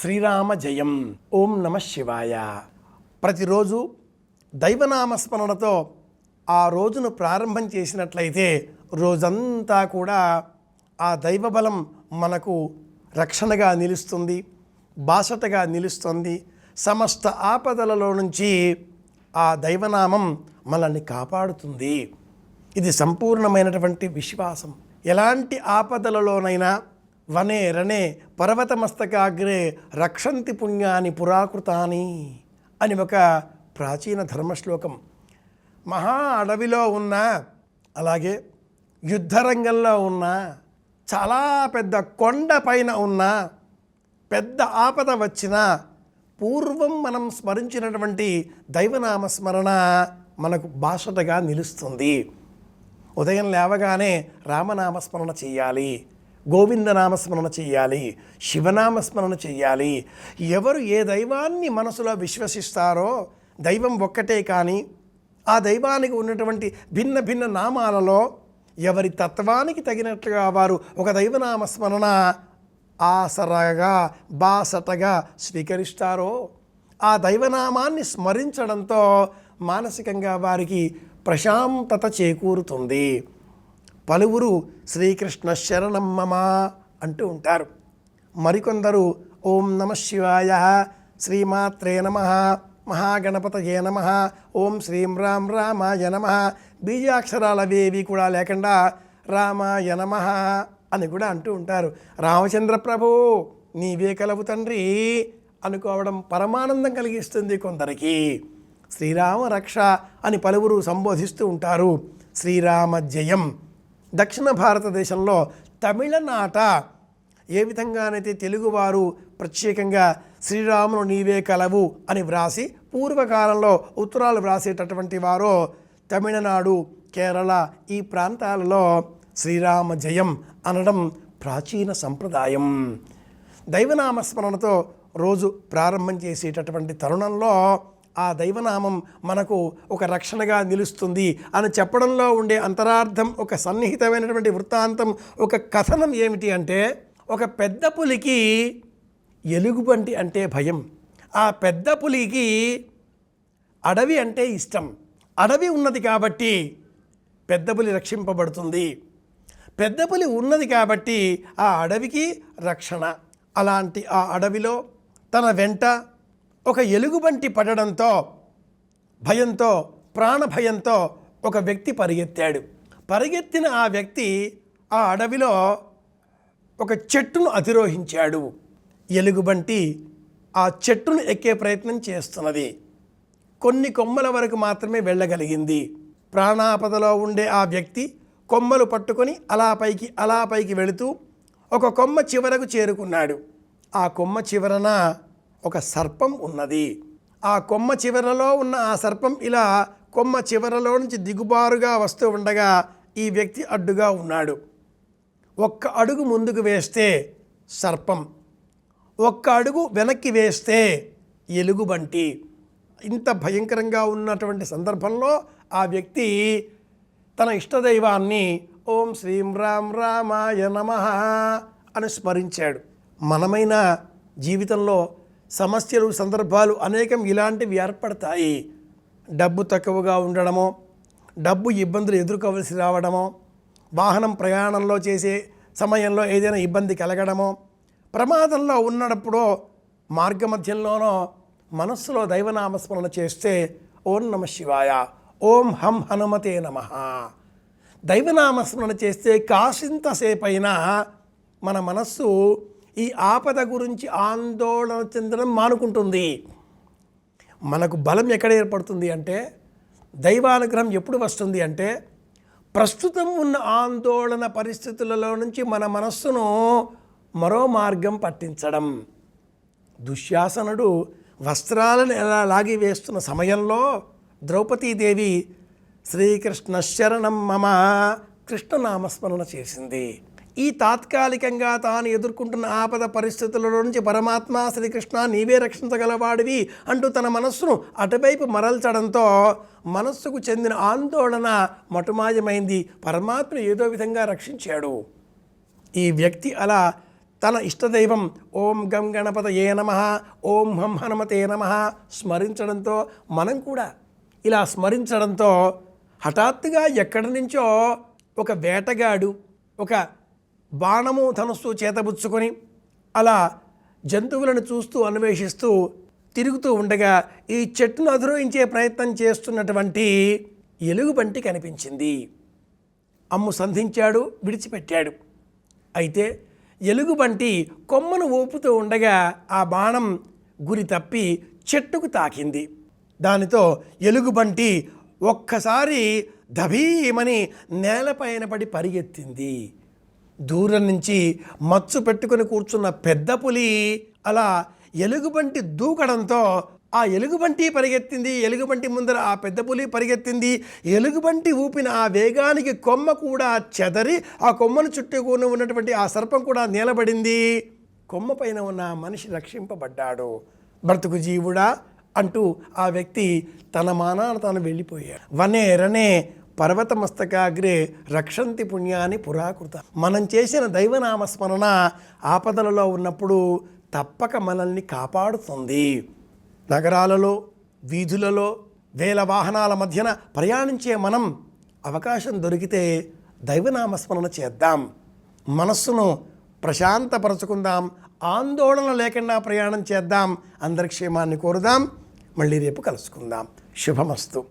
శ్రీరామ జయం. ఓం నమ శివాయ. ప్రతిరోజు దైవనామస్మరణతో ఆ రోజును ప్రారంభం చేసినట్లయితే రోజంతా కూడా ఆ దైవబలం మనకు రక్షణగా నిలుస్తుంది బాసటగా నిలుస్తుంది. సమస్త ఆపదలలో నుంచి ఆ దైవనామం మనల్ని కాపాడుతుంది. ఇది సంపూర్ణమైనటువంటి విశ్వాసం. ఎలాంటి ఆపదలలోనైనా వనే రణే పర్వతమస్తకాగ్రే రక్షంతి పుణ్యాని పురాకృతాని అని ఒక ప్రాచీన ధర్మశ్లోకం. మహా అడవిలో ఉన్న అలాగే యుద్ధరంగంలో ఉన్న చాలా పెద్ద కొండ పైన ఉన్న పెద్ద ఆపద వచ్చిన పూర్వం మనం స్మరించినటువంటి దైవనామ స్మరణ మనకు భాషటగా నిలుస్తుంది. ఉదయం లేవగానే రామనామస్మరణ చేయాలి. గోవిందనామస్మరణ చేయాలి శివనామస్మరణ చేయాలి ఎవరు ఏ దైవాన్ని మనసులో విశ్వసిస్తారో దైవం ఒక్కటే కానీ ఆ దైవానికి ఉన్నటువంటి భిన్న భిన్న నామాలలో ఎవరి తత్వానికి తగినట్లుగా వారు ఒక దైవనామస్మరణ ఆసరగా బాసటగా స్వీకరిస్తారో ఆ దైవనామాన్ని స్మరించడంతో మానసికంగా వారికి ప్రశాంతత చేకూరుతుంది. పలువురు శ్రీకృష్ణ శరణం మమ అంటూ ఉంటారు. మరికొందరు ఓం నమ శివాయ శ్రీమాత్రే నమ మహాగణపతయే నమ ఓం శ్రీం రామ్ రామాయ నమ బీజాక్షరాలవేవి కూడా లేకుండా రామాయ నమ అని కూడా అంటూ ఉంటారు. రామచంద్ర ప్రభు నీవే కలవు తండ్రి అనుకోవడం పరమానందం కలిగిస్తుంది కొందరికి. శ్రీరామ రక్ష అని పలువురు సంబోధిస్తూ ఉంటారు. శ్రీరామ జయం దక్షిణ భారతదేశంలో తమిళనాట ఏ విధంగానైతే తెలుగువారు ప్రత్యేకంగా శ్రీరామును నీవే కలవు అని వ్రాసి పూర్వకాలంలో ఉత్తరాలు వ్రాసేటటువంటి వారు తమిళనాడు కేరళ ఈ ప్రాంతాలలో శ్రీరామ జయం అనడం ప్రాచీన సంప్రదాయం. దైవనామస్మరణతో రోజు ప్రారంభం చేసేటటువంటి తరుణంలో ఆ దైవనామం మనకు ఒక రక్షణగా నిలుస్తుంది అని చెప్పడంలో ఉండే అంతరార్థం ఒక సన్నిహితమైనటువంటి వృత్తాంతం ఒక కథనం ఏమిటి అంటే ఒక పెద్ద పులికి ఎలుగుబంటి అంటే భయం. ఆ పెద్ద పులికి అడవి అంటే ఇష్టం. అడవి ఉన్నది కాబట్టి పెద్ద పులి రక్షింపబడుతుంది. పెద్ద పులి ఉన్నది కాబట్టి ఆ అడవికి రక్షణ. అలాంటి ఆ అడవిలో తన వెంట ఒక ఎలుగుబంటి పడడంతో భయంతో ప్రాణభయంతో ఒక వ్యక్తి పరిగెత్తాడు. పరిగెత్తిన ఆ వ్యక్తి ఆ అడవిలో ఒక చెట్టును అధిరోహించాడు. ఎలుగుబంటి ఆ చెట్టును ఎక్కే ప్రయత్నం చేస్తున్నది. కొన్ని కొమ్మల వరకు మాత్రమే వెళ్ళగలిగింది. ప్రాణాపదలో ఉండే ఆ వ్యక్తి కొమ్మలు పట్టుకొని అలా పైకి అలా పైకి వెళుతూ ఒక కొమ్మ చివరకు చేరుకున్నాడు. ఆ కొమ్మ చివరన ఒక సర్పం ఉన్నది. ఆ కొమ్మ చివరలో ఉన్న ఆ సర్పం ఇలా కొమ్మ చివరలో నుంచి దిగుబారుగా వస్తూ ఉండగా ఈ వ్యక్తి అడ్డుగా ఉన్నాడు. ఒక్క అడుగు ముందుకు వేస్తే సర్పం ఒక్క అడుగు వెనక్కి వేస్తే ఎలుగుబంటి. ఇంత భయంకరంగా ఉన్నటువంటి సందర్భంలో ఆ వ్యక్తి తన ఇష్టదైవాన్ని ఓం శ్రీం రామ్ రామాయ నమ అని స్మరించాడు. మనమైన జీవితంలో సమస్యలు సందర్భాలు అనేకం ఇలాంటివి ఏర్పడతాయి. డబ్బు తక్కువగా ఉండడమో డబ్బు ఇబ్బందులు ఎదుర్కోవలసి రావడమో వాహనం ప్రయాణంలో చేసే సమయంలో ఏదైనా ఇబ్బంది కలగడమో ప్రమాదంలో ఉన్నప్పుడు మార్గమధ్యంలోనో మనస్సులో దైవనామస్మరణ చేస్తే ఓం నమ శివాయ ఓం హం హనుమతే నమ. దైవనామస్మరణ చేస్తే కాసింతసేపైనా మన మనస్సు ఈ ఆపద గురించి ఆందోళన చెందడం మానుకుంటుంది. మనకు బలం ఎక్కడ ఏర్పడుతుంది అంటే దైవానుగ్రహం ఎప్పుడు వస్తుంది అంటే ప్రస్తుతం ఉన్న ఆందోళన పరిస్థితులలో నుంచి మన మనస్సును మరో మార్గం పట్టించడం. దుశ్శాసనుడు వస్త్రాలను ఎలా లాగి వేస్తున్న సమయంలో ద్రౌపదీదేవి శ్రీకృష్ణ శరణం మమ కృష్ణనామస్మరణ చేసింది. ఈ తాత్కాలికంగా తాను ఎదుర్కొంటున్న ఆపద పరిస్థితులలో నుంచి పరమాత్మ శ్రీకృష్ణ నీవే రక్షించగలవాడివి అంటూ తన మనస్సును అటువైపు మరల్చడంతో మనస్సుకు చెందిన ఆందోళన మటుమాయమైంది. పరమాత్మ ఏదో విధంగా రక్షించాడు. ఈ వ్యక్తి అలా తన ఇష్టదైవం ఓం గం గణపత ఏ నమ ఓం హం హనుమతే నమ స్మరించడంతో మనం కూడా ఇలా స్మరించడంతో హఠాత్తుగా ఎక్కడి నుంచో ఒక వేటగాడు ఒక బాణము ధనస్సు చేతబుచ్చుకొని అలా జంతువులను చూస్తూ అన్వేషిస్తూ తిరుగుతూ ఉండగా ఈ చెట్టును అధిరోహించే ప్రయత్నం చేస్తున్నటువంటి ఎలుగుబంటి కనిపించింది. అమ్ము సంధించాడు విడిచిపెట్టాడు. అయితే ఎలుగుబంటి కొమ్మను ఊపుతూ ఉండగా ఆ బాణం గురి తప్పి చెట్టుకు తాకింది. దానితో ఎలుగుబంటి ఒక్కసారి దభీమని నేలపైన పడి పరిగెత్తింది. దూరం నుంచి మచ్చు పెట్టుకుని కూర్చున్న పెద్ద పులి అలా ఎలుగుబంటి దూకడంతో ఆ ఎలుగుబంటి పరిగెత్తింది ఎలుగుబంటి ముందర ఆ పెద్ద పులి పరిగెత్తింది ఎలుగుబంటి ఊపిన ఆ వేగానికి కొమ్మ కూడా చెదరి ఆ కొమ్మను చుట్టూకొని ఉన్నటువంటి ఆ సర్పం కూడా నిలబడింది. కొమ్మ పైన ఉన్న మనిషి రక్షింపబడ్డాడు. బ్రతుకు జీవుడా అంటూ ఆ వ్యక్తి తన మానాన తాను వెళ్ళిపోయాడు. వనే రనే పర్వతమస్తకాగ్రే రక్షంతి పుణ్యాన్ని పురాకృత. మనం చేసిన దైవనామస్మరణ ఆపదలలో ఉన్నప్పుడు తప్పక మనల్ని కాపాడుతుంది. నగరాలలో వీధులలో వేల వాహనాల మధ్యన ప్రయాణించే మనం అవకాశం దొరికితే దైవనామస్మరణ చేద్దాం. మనస్సును ప్రశాంతపరచుకుందాం. ఆందోళన లేకుండా ప్రయాణం చేద్దాం. అందరి క్షేమాన్ని కోరుదాం. మళ్ళీ రేపు కలుసుకుందాం. శుభమస్తు.